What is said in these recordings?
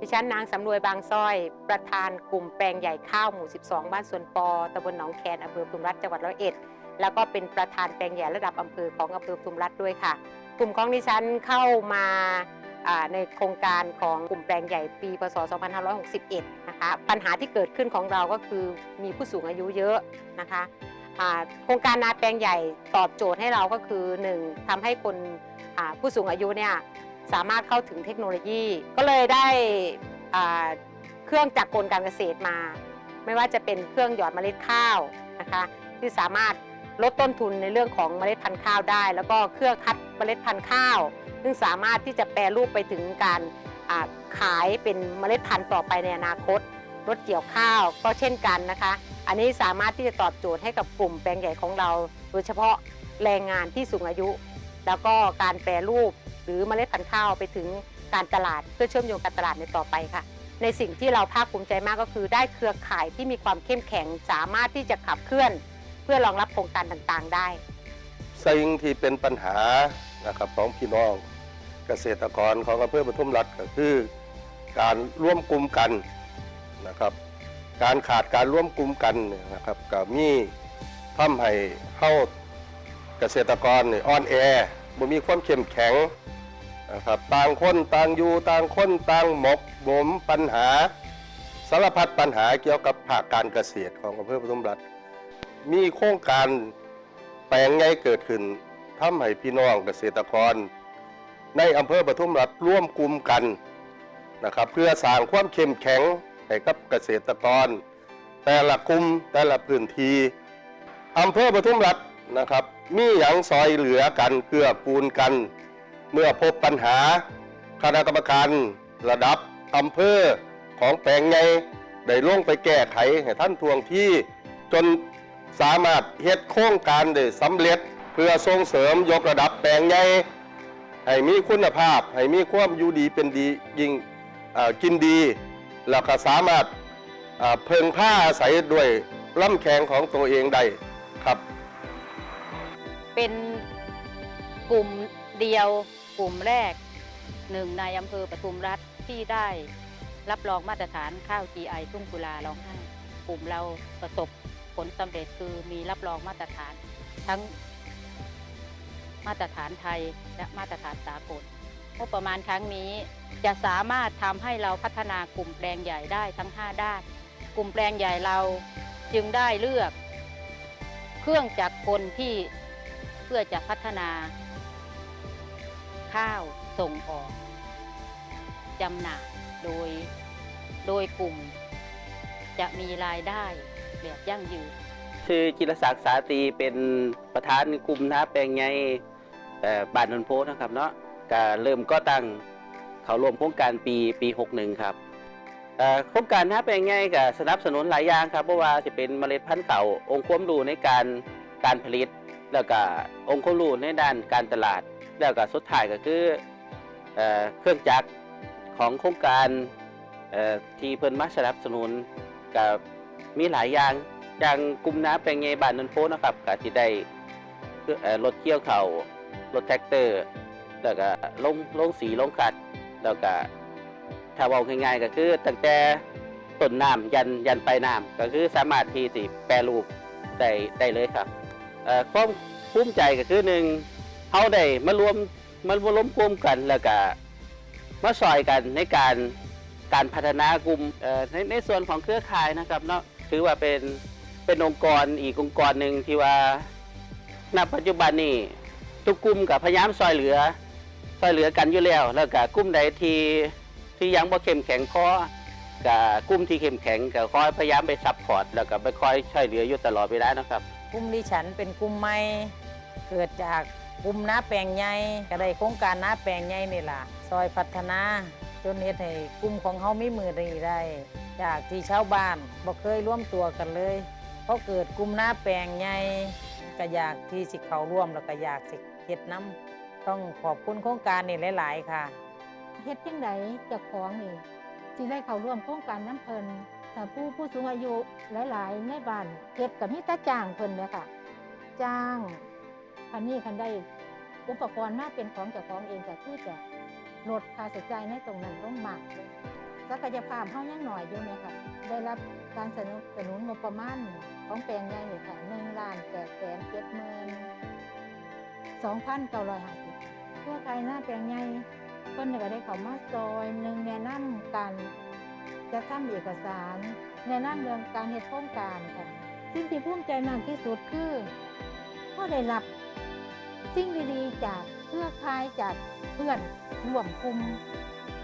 ดิฉันนางสำรวยบางซ้อย ประธานกลุ่มแปลงใหญ่ข้าวหมู่ 12 บ้านสวนปอตำบลหนองแคนอำเภอปทุมรัฐจังหวัดร้อยเอ็ด แล้วก็เป็นประธานแปลงใหญ่ระดับอำเภอของอำเภอปทุมรัฐด้วยค่ะ กลุ่มของดิฉันเข้ามาในโครงการของกลุ่มแปลงใหญ่ปีพศ 2561 นะคะ ปัญหาที่เกิดขึ้นของเราก็คือมีผู้สูงอายุเยอะนะคะโครงการนาแปลงใหญ่ตอบโจทย์ให้เราก็คือ 1. ทำให้คนผู้สูงอายุเนี่ย สามารถเข้าถึงเทคโนโลยี ก็เลยได้เครื่องจักรกลการเกษตรมา ไม่ว่าจะเป็นเครื่องหยอดเมล็ดข้าวนะคะที่สามารถลดต้นทุนในเรื่องของเมล็ดพันธุ์ข้าวได้ แล้วก็เครื่องคัดเมล็ดพันธุ์ข้าว ซึ่งสามารถที่จะแปรรูปไปถึงการขายเป็นเมล็ดพันธุ์ต่อไปในอนาคตรถเกี่ยวข้าวก็เช่นกันนะคะ อันนี้สามารถที่จะตอบโจทย์ให้กับกลุ่มแปลงใหญ่ของเรา โดยเฉพาะแรงงานที่สูงอายุ แล้วก็การแปรรูป หรือเมล็ดพันธุ์ข้าวไปถึงการตลาดเพื่อเชื่อมโยงการตลาดในต่อไปค่ะ ในสิ่งที่เราภาคภูมิใจมากก็คือ ได้เครือข่ายที่มีความเข้มแข็งสามารถที่จะขับเคลื่อน เพื่อรองรับโครงการต่างๆ ได้สิ่งที่เป็นปัญหานะครับของพี่น้องเกษตรกรของอำเภอปทุมรัฐก็คือ การร่วมกลุ่มกันนะครับ การขาดการร่วมกลุ่มกันนะครับก็มีทำให้เฮาเกษตรกรอ่อนแอบ่มีความเข้มแข็ง นะครับต่างคนต่างอยู่ต่างคนต่างหมกหมมปัญหาสารพัดปัญหาเกี่ยวกับภาคการเกษตรของอำเภอปทุมรัฐมีโครงการแปลงใหญ่เกิดขึ้นทำให้พี่น้องเกษตรกร ในอำเภอปทุมรัฐร่วมกลุ่มกันนะครับเพื่อสร้างความเข้มแข็งให้กับเกษตรกร แต่ละกลุ่มแต่ละพื้นที่อำเภอปทุมรัฐนะครับ มีอย่างซอยเหลือกันเกื้อกูลกัน เมื่อพบปัญหาคณะกรรมการระดับอำเภอของแปลงใหญ่ได้ลงไปแก้ไขให้ท่านทวงที่จนสามารถเฮ็ดโครงการได้สำเร็จเพื่อส่งเสริมยกระดับแปลงใหญ่ให้มีคุณภาพ ให้มีความอยู่ดีเป็นดียิ่งกินดี แล้วก็สามารถเอ่อเพิ่งผ้าอาศัยด้วยล่ำแข็งของตัวเองได้ครับ เป็นกลุ่ม เดียวกลุ่มแรกหนึ่งในอำเภอปทุมรัฐที่ได้รับรองมาตรฐานข้าว GI ทุ่งกุลาร้องไห้กลุ่มเราประสบผลสำเร็จคือมีรับรองมาตรฐาน ทั้งมาตรฐานไทยและมาตรฐานสากลงบประมาณครั้งนี้จะสามารถทำให้เราพัฒนากลุ่มแปลงใหญ่ได้ทั้ง 5 ด้าน กลุ่มแปลงใหญ่เราจึงได้เลือก เครื่องจักรกลที่เพื่อจะพัฒนา ข้าวส่งออกจำหน่ายโดยโดยกลุ่ม จะมีรายได้แบบยั่งยืน ชื่อจิรศักดิ์สาตีเป็นประธานกลุ่มนาแปลงไงบ้านนนโพนะครับเนาะก็เริ่มก็ตั้งเขารวมโครงการปีปี 61 ครับโครงการนาแปลงไงก็สนับสนุนหลายอย่างครับเพราะว่าจะเป็นเมล็ดพันธุ์เก่าองค์ความรู้ในการการผลิต แล้วก็องค์ความรู้ในด้านการตลาด แล้วก็สุดท้ายก็คือเอ่อเครื่องจักรของโครงการเอ่อที่เพิ่นมาสนับสนุนกับมีหลายอย่างอย่างกลุ่มน้าแปลงไงบ้านนนโพนะครับก็ที่ได้เอ่อรถเกี่ยวเขารถแท็กเตอร์ แล้วก็ลงลงสีลงขัด แล้วก็ถ้าเว่าง่ายๆก็คือตั้งแต่ต้นน้ำยันยันปลายน้ำก็คือสามารถที่สิแปรรูปได้ได้เลยครับเอ่อความภูมิใจก็คือหนึ่ง เขาได้มารวมมารวมกลุ่มกันแล้วก็มาซอยกันในการการพัฒนากลุ่มในในส่วนของเครือข่ายนะครับเนาะถือว่าเป็นเป็นองค์กรอีกองค์กรหนึ่งที่ว่าณปัจจุบันนี้ทุกกลุ่มกับพยายามซอยเหลือซอยเหลือกันอยู่แล้ว แล้วก็กลุ่มใดที่ที่ยังบ่เข้มแข็งพอกับกลุ่มที่เข้มแข็งก็คอยพยายามไปซัพพอร์ตแล้วก็ไปคอยช่วยเหลืออยู่ตลอดเวลานะครับกลุ่มดิฉันเป็นกลุ่มใหม่เกิดจาก กลุ่มน้าแปลงใหญ่ก็ได้โครงการน้าแปลงใหญ่นี่ล่ะ ซอยพัฒนาจนเฮ็ดให้กลุ่มของเฮามีมือดีได้ จากที่ชาวบ้านบ่เคยร่วมตัวกันเลยพอเกิดกลุ่มน้าแปลงใหญ่ก็อยากที่สิเขาร่วมแล้วก็อยากสิเฮ็ดน้ำต้องขอบคุณโครงการนี่หลาย ๆ ค่ะเฮ็ดจังไดเจ้าของนี่สิได้เข้าร่วมโครงการน้ำเพิ่นถ้าผู้ผู้สูงอายุหลาย ๆ ในบ้านเฮ็ดกับมีแตาจ้างเพิ่นเนี่ยค่ะ จ้าง คันนี้คันได้อุปกรณ์มาเป็นของเจ้าของเองก็คือจะลดค่าใช้จ่ายในตรงนั้นลงมากเลยศักยภาพเฮายังหน่อยอยู่เนี่ยค่ะ ได้รับการสนับสนุนงบประมาณของแปลงใหญ่นี่ค่ะ1ล้าน8แสน7หมื่น2,950ทั่วไทยหน้าแปลงใหญ่เพิ่นก็ได้เข้ามาซอยหนึ่งแนะนำการจะทำเอกสาร แนะนำเรื่องการเฮ็ดโครงการค่ะสิ่งที่ภูมิใจมากที่สุดคือ ก็ได้รับสิ่งดีๆจากเครือข่ายจากเพื่อนร่วมกลุ่ม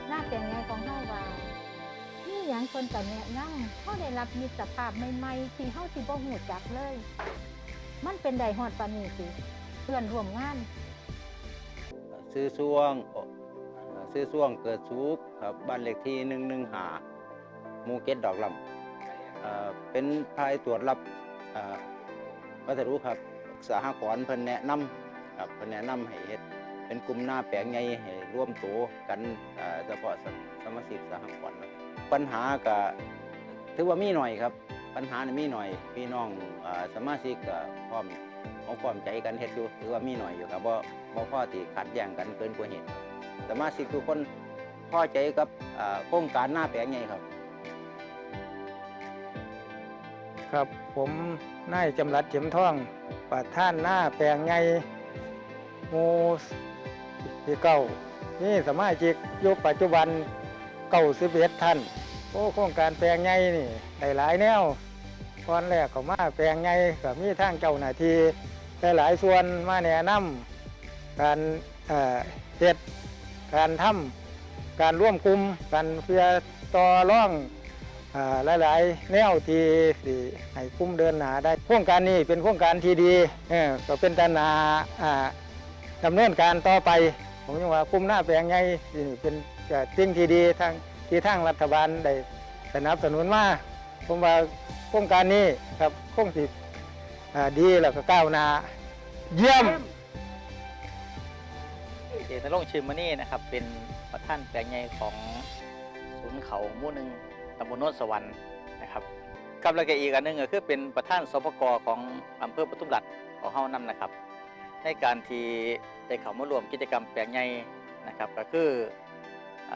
หน้าแต่งงานของเฮาว่านี่หยังคนกับแนะนำเขาได้รับมิตรภาพใหม่ๆที่เฮาสิบ่ฮู้จักเลย มันเป็นได้ฮอดปานนี้สิเพื่อนร่วมงานซื้อซ่วงซื้อซ่วงเกิดสุกครับบ้านเลขที่หนึ่งหนึ่งหามูเก็ตดอกลำเอ่อเป็นภายตรวจรับเอ่อวัสดุครับ สหกรณ์เพิ่นแนะนำครับเพิ่นแนะนำให้เฮ็ดเป็นกลุ่มหน้าแปลงใหญ่ให้ร่วมตัวกันเฉพาะสมาชิกสหกรณ์ครับปัญหาก็ถือว่ามีหน่อยครับ ปัญหานี่มีหน่อยพี่น้องอสมาชิกก็พร้อมเอาความใจกันเฮ็ดอยู่ถือว่ามีหน่อยอยู่ครับบ่บ่พอที่ขัดแย้งกันเกินกว่าเหตุสมาชิกทุกคนพอใจกับโครงการหน้าแปลงใหญ่ครับ ครับผมนายจำรัดเข็มท่อง ประท่านหน้าแปลงใหญ่หมูที่เก้านี่สมาชิกยุคปัจจุบันเก้าสิบเอ็ดท่านโอ้โครงการแปลงใหญ่นี่ได้หลายแนวตอนแรกเขามาแปลงใหญ่ก็มีทางเจ้าหน้าที่หลายส่วนมาแนะนำการเอ่อเฮ็ดการทำการร่วมกลุ่มกันเพื่อต่อร่อง หลายๆแนวที่สิให้คุ้มเดินหนาได้โครงการนี้เป็นโครงการที่ดีก็เป็นตานาดำเนินการต่อไป ผมยังว่าคุ้มหน้าแปลงไงนี่เป็นก็สิ่งที่ดีทางที่ทางรัฐบาลได้สนับสนุนมาผมว่าโครงการนี้ครับคงสิดีแล้วก็ก้าวหน้าเยี่ยมเอกนรงค์ชื่อมานี่นะครับ เป็นประธานแปลงใหญ่ของศูนย์เขาหมู่หนึ่งำบลโนนสวรรค์นะครับครับแล้วก็อีกอันหนึงก็คือเป็นประธานสปกของอำเภอปทุมรัฐของเฮานํนะครับ ในการที่ได้เข้ามารวมกิจกรรมแปลงใหญ่นะครับ ก็คืออ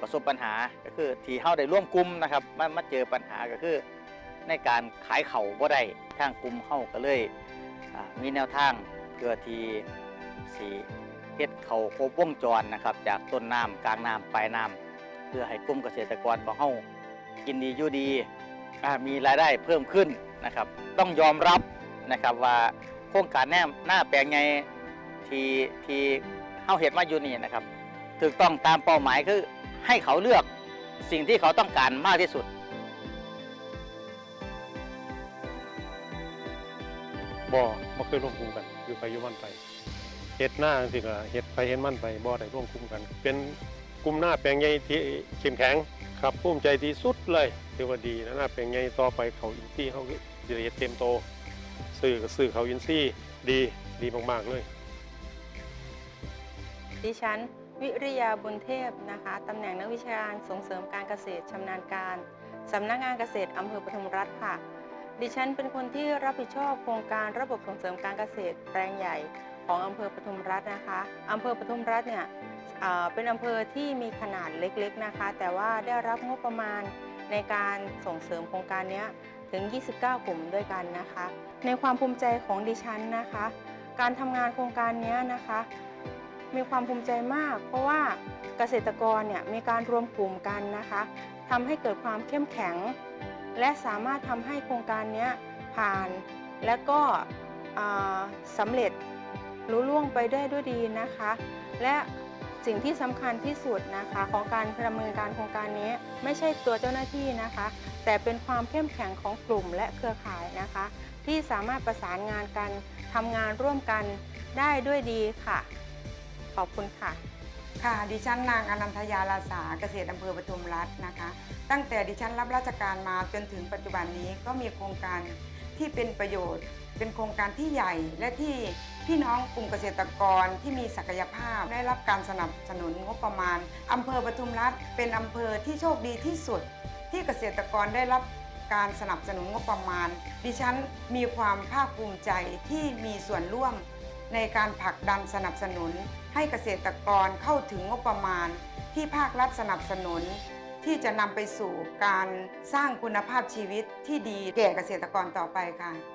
ประสบปัญหาก็คือที่เฮาได้ร่วมกลุ่มนะครับมามาเจอปัญหาก็คือในการขายเขาบ่ได้ทางกลุ่มเฮาก็เลยมีแนวทางเพื่อที่สีเฮ็ดเขาครบวงจรนะครับ จากต้นน้ำกลางน้ำปลายน้ำเพื่อให้กลุ่มเกษตรกรของเฮา กินดีอยู่ดีมีรายได้เพิ่มขึ้นนะครับ ต้องยอมรับนะครับว่าโครงการแน่หน้าแปลงไงที่ที่เฮาเฮ็ดมาอยู่นี่นะครับถูกต้องตามเป้าหมายคือให้เขาเลือกสิ่งที่เขาต้องการมากที่สุดบ่บ่เคยร่วมกลุ่มกันอยู่ไปอยู่มันไปเฮ็ดหน้าสิก็เฮ็ดไปเฮ็ดมันไปบ่ได้ร่วมกลุ่มกัน เป็นกลุ่มหน้าแปลงใหญ่ที่เข้มแข็ง ครับภูมิใจที่สุดเลยถือว่าดีนะน้าแปลงใหญ่ต่อไปเขาอินซี่เขาด้เฮ็ดเต็มโตซื้อก็ซื้อเขาอินซี่ดีดีมาก ๆ เลย ดิฉัน วิริยาบุญเทพนะคะตำแหน่งนักวิชาการส่งเสริมการเกษตรชำนาญการสำนักงานเกษตรอำเภอปทุมรัฐค่ะ ดิฉันเป็นคนที่รับผิดชอบโครงการระบบส่งเสริมการเกษตรแปลงใหญ่ของอำเภอปทุมรัฐนะคะอำเภอปทุมรัฐเนี่ย เป็นอำเภอที่มีขนาดเล็กๆนะคะ แต่ว่าได้รับงบประมาณในการส่งเสริมโครงการนี้ถึง 29 กลุ่มด้วยกันนะคะ ในความภูมิใจของดิฉันนะคะ การทำงานโครงการนี้นะคะ มีความภูมิใจมาก เพราะว่าเกษตรกรเนี่ยมีการรวมกลุ่มกันนะคะทำให้เกิดความเข้มแข็ง และสามารถทำให้โครงการนี้ผ่าน และก็สำเร็จรู้ล่วงไปได้ด้วยดีนะคะ และ สิ่งที่สำคัญที่สุดนะคะของการดำเนินการโครงการนี้ไม่ใช่ตัวเจ้าหน้าที่นะคะ แต่เป็นความเข้มแข็งของกลุ่มและเครือข่ายนะคะ ที่สามารถประสานงานกันทำงานร่วมกันได้ด้วยดีค่ะ ขอบคุณค่ะ ค่ะดิฉันนางอนันทยาลาสาเกษตรอำเภอปทุมรัฐนะคะ ตั้งแต่ดิฉันรับราชการมาจนถึงปัจจุบันนี้ก็มีโครงการ ที่เป็นประโยชน์ เป็นโครงการที่ใหญ่ และที่พี่น้องกลุ่มเกษตรกรที่มีศักยภาพได้รับการสนับสนุนงบประมาณอำเภอปทุมรัฐเป็นอำเภอที่โชคดีที่สุด ที่เกษตรกรได้รับการสนับสนุนงบประมาณ ดิฉันมีความภาคภูมิใจที่มีส่วนร่วม ในการผลักดันสนับสนุน ให้เกษตรกรเข้าถึงงบประมาณ ที่ภาครัฐสนับสนุน ที่จะนำไปสู่การสร้างคุณภาพชีวิตที่ดีแก่เกษตรกรต่อไปค่ะ